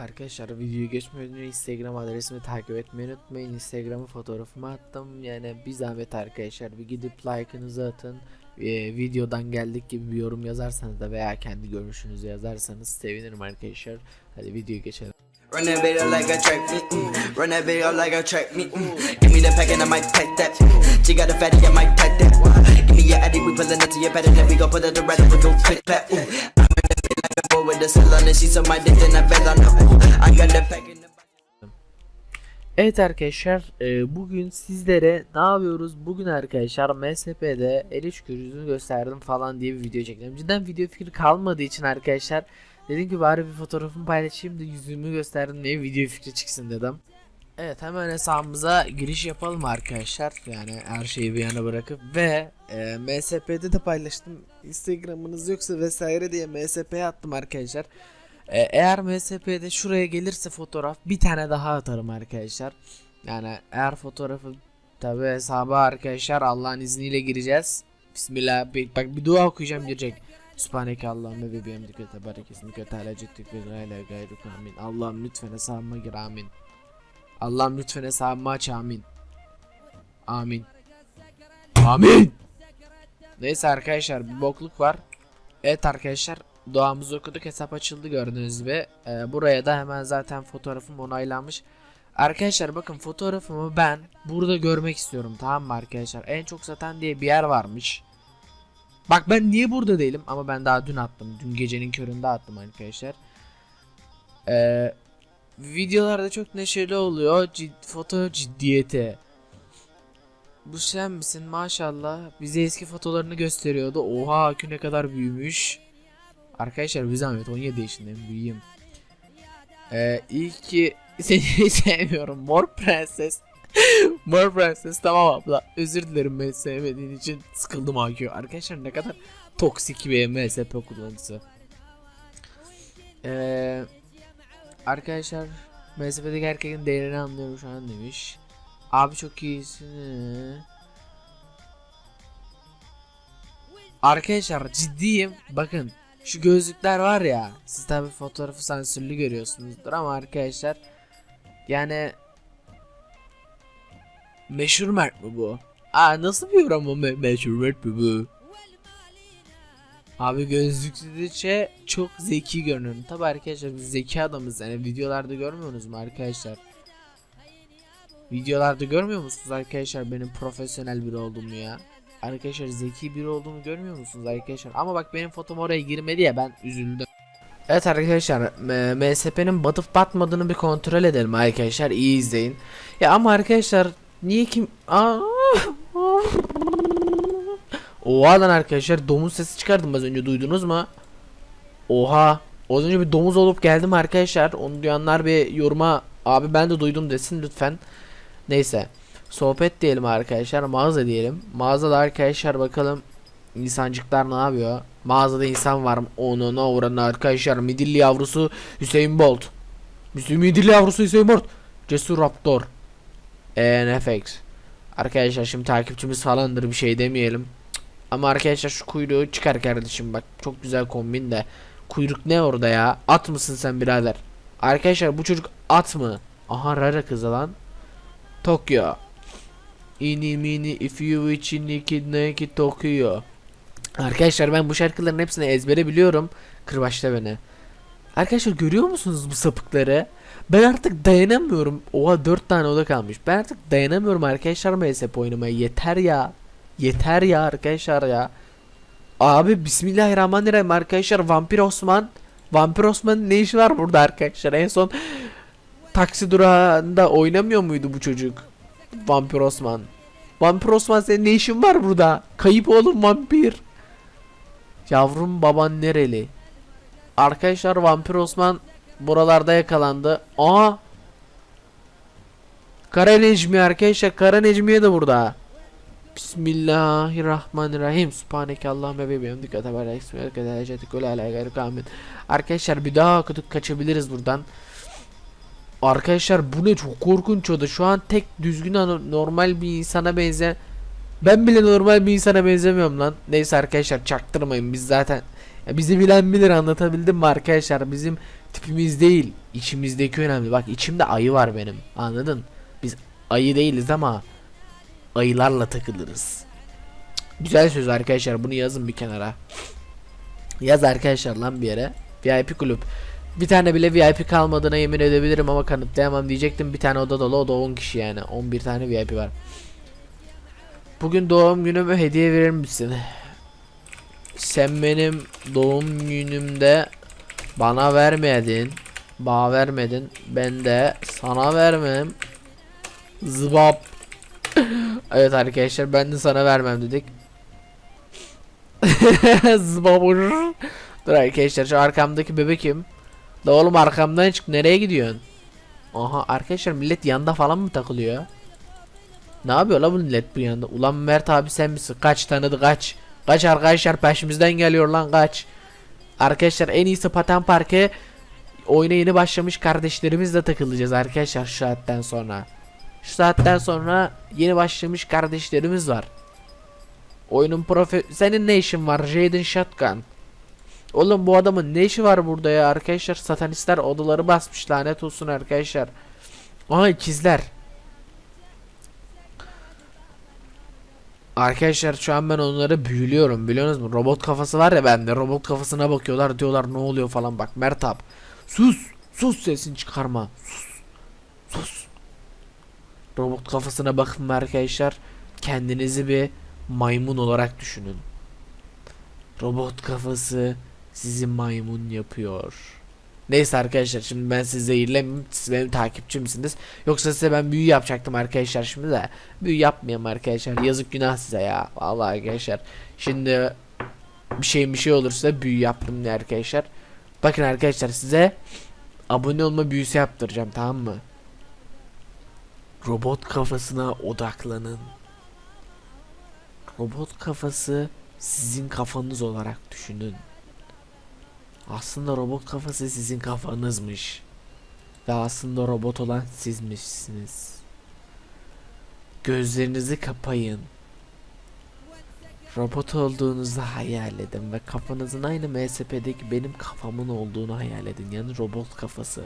Arkadaşlar videoyu geçmeden önce Instagram adresimi takip etmeyi unutmayın. Instagram'a fotoğrafımı attım. Yani bir zahmet arkadaşlar bir gidip like'ınızı atın. Ee, videodan geldik gibi bir yorum yazarsanız da veya kendi görüşünüzü yazarsanız sevinirim arkadaşlar. Hadi videoya geçelim. Run that video like a track me, mm. Run that video like a track me, mm. Give me the pack and I might take that. She got a fatty, I might take that. Give me your addy, we pullin' up to your patty, then we gon' put it to rest, we gon' click clap. Ooh. Evet arkadaşlar e, bugün sizlere ne yapıyoruz? Bugün arkadaşlar MSP'de el iş yüzünü gösterdim falan diye bir video çektim. Cidden video fikri kalmadığı için arkadaşlar dedim ki bari bir fotoğrafımı paylaşayım da yüzümü gösterdim diye video fikri çıksın dedim. Evet hemen hesabımıza giriş yapalım arkadaşlar. Yani her şeyi bir yana bırakıp ve e, MSP'de de paylaştım. Instagram'ınız yoksa vesaire diye MSP'ye attım arkadaşlar. E, eğer MSP'de şuraya gelirse fotoğraf bir tane daha atarım arkadaşlar. Yani eğer fotoğrafı tabi hesaba arkadaşlar Allah'ın izniyle gireceğiz. Bismillah. Bir- Bak bir dua okuyacağım girecek. Sübhaneke Allah'ım ve bebeğim dikkate berekesin dikkate ala ciddik ve gayle gayruk amin. Allah'ım lütfen hesabıma gir amin. Allah'ım lütfen hesabımı aç amin. Amin. Amin. Neyse arkadaşlar bir bokluk var. Evet arkadaşlar duamızı okuduk hesap açıldı gördüğünüz gibi. Ee, buraya da hemen zaten fotoğrafım onaylanmış. Arkadaşlar bakın fotoğrafımı ben burada görmek istiyorum tamam mı arkadaşlar? En çok satan diye bir yer varmış. Bak ben niye burada değilim ama ben daha dün attım. Dün gecenin köründe attım arkadaşlar. Ee, videolarda çok neşeli oluyor. Cid, foto ciddiyeti. Bu sen misin maşallah. Bize eski fotolarını gösteriyordu. Oha akü ne kadar büyümüş. Arkadaşlar bir zahmet 17 yaşındayım büyüyeyim. Ee, iyi ki seni sevmiyorum mor prenses. mor prenses tamam abla. Özür dilerim beni sevmediğin için sıkıldım AQ. Arkadaşlar ne kadar toksik bir MSP kullanıcısı. Ee, arkadaşlar MSP'deki erkeğin değerini anlıyorum şu an demiş. Abi çok iyisin. Arkadaşlar ciddiyim. Bakın şu gözlükler var ya. Siz tabi fotoğrafı sansürlü görüyorsunuzdur ama arkadaşlar yani meşhur Mert mi bu? Aa nasıl bir yorum bu me- meşhur Mert mi bu? Abi gözlükçe çok zeki görünüyor. Tabi arkadaşlar biz zeki adamız yani videolarda görmüyorsunuz mu arkadaşlar? Videolarda görmüyor musunuz arkadaşlar benim profesyonel biri olduğumu ya? Arkadaşlar zeki biri olduğumu görmüyor musunuz arkadaşlar? Ama bak benim fotom oraya girmedi ya ben üzüldüm. Evet arkadaşlar MSP'nin batıp batmadığını bir kontrol edelim arkadaşlar iyi izleyin. Ya ama arkadaşlar niye kim... Aa! Oha lan arkadaşlar domuz sesi çıkardım az önce duydunuz mu? Oha. Az önce bir domuz olup geldim arkadaşlar. Onu duyanlar bir yoruma abi ben de duydum desin lütfen. Neyse. Sohbet diyelim arkadaşlar. Mağaza diyelim. Mağazada arkadaşlar bakalım insancıklar ne yapıyor? Mağazada insan var mı? Onun uğranın arkadaşlar. Midilli yavrusu Hüseyin Bolt. Midilli yavrusu Hüseyin Bolt. Cesur Raptor. ENFX. Arkadaşlar şimdi takipçimiz falandır bir şey demeyelim. Ama arkadaşlar şu kuyruğu çıkar kardeşim bak. Çok güzel kombin de. Kuyruk ne orada ya? At mısın sen birader? Arkadaşlar bu çocuk at mı? Aha rara kızı lan. Tokyo. Ini mini if you için iki neki Tokyo. Arkadaşlar ben bu şarkıların hepsini ezbere biliyorum. Kırbaçla beni. Arkadaşlar görüyor musunuz bu sapıkları? Ben artık dayanamıyorum. Oha 4 tane oda kalmış. Ben artık dayanamıyorum arkadaşlar MSP oynamaya. Yeter ya. Yeter ya arkadaşlar ya. Abi bismillahirrahmanirrahim arkadaşlar Vampir Osman. Vampir Osman'ın ne işi var burada arkadaşlar? En son taksi durağında oynamıyor muydu bu çocuk? Vampir Osman. Vampir Osman senin ne işin var burada? Kayıp oğlum vampir. Yavrum baban nereli? Arkadaşlar Vampir Osman buralarda yakalandı. Aa! Kara Necmi arkadaşlar Kara Necmiye de burada. Bismillahirrahmanirrahim. Subhaneke Allahümme ve bihamdik etebara eksmiyel kadar ecetik öyle ala gayrı kamin. Arkadaşlar bir daha okuduk kaçabiliriz buradan. Arkadaşlar bu ne çok korkunç o da. Şu an tek düzgün normal bir insana benzeyen ben bile normal bir insana benzemiyorum lan. Neyse arkadaşlar çaktırmayın biz zaten ya bizi bilen bilir anlatabildim mi arkadaşlar bizim tipimiz değil. İçimizdeki önemli. Bak içimde ayı var benim. Anladın? Biz ayı değiliz ama ayılarla takılırız. Güzel söz arkadaşlar. Bunu yazın bir kenara. Yaz arkadaşlar lan bir yere. VIP kulüp. Bir tane bile VIP kalmadığına yemin edebilirim ama kanıtlayamam diyecektim. Bir tane oda dolu o da 10 kişi yani. 11 tane VIP var. Bugün doğum günümü hediye verir misin? Sen benim doğum günümde bana vermedin. Bana vermedin. Ben de sana vermem. Zıbap. Evet arkadaşlar ben de sana vermem dedik. Zıbabur. Dur arkadaşlar şu arkamdaki bebek kim? La oğlum arkamdan çık nereye gidiyorsun? Aha arkadaşlar millet yanda falan mı takılıyor? Ne yapıyor la bu millet bu yanda? Ulan Mert abi sen misin? Kaç tanıdı kaç. Kaç arkadaşlar peşimizden geliyor lan kaç. Arkadaşlar en iyisi Patan Parkı oyuna yeni başlamış kardeşlerimizle takılacağız arkadaşlar şu saatten sonra. Şu saatten sonra yeni başlamış kardeşlerimiz var. Oyunun profe... Senin ne işin var Jaden Shotgun? Oğlum bu adamın ne işi var burada ya arkadaşlar? Satanistler odaları basmış lanet olsun arkadaşlar. Aha ikizler. Arkadaşlar şu an ben onları büyülüyorum biliyorsunuz mu? Robot kafası var ya bende. Robot kafasına bakıyorlar diyorlar ne oluyor falan bak. Mertap. Sus. Sus sesini çıkarma. Sus. Sus. Robot kafasına bakın arkadaşlar. Kendinizi bir maymun olarak düşünün. Robot kafası sizi maymun yapıyor. Neyse arkadaşlar şimdi ben sizi zehirlemeyeyim. Siz benim takipçimsiniz. Yoksa size ben büyü yapacaktım arkadaşlar şimdi de. Büyü yapmayayım arkadaşlar. Yazık günah size ya. Vallahi arkadaşlar. Şimdi bir şey bir şey olursa büyü yaptım diye arkadaşlar. Bakın arkadaşlar size abone olma büyüsü yaptıracağım tamam mı? Robot kafasına odaklanın. Robot kafası sizin kafanız olarak düşünün. Aslında robot kafası sizin kafanızmış. Ve aslında robot olan sizmişsiniz. Gözlerinizi kapayın. Robot olduğunuzu hayal edin ve kafanızın aynı MSP'deki benim kafamın olduğunu hayal edin. Yani robot kafası.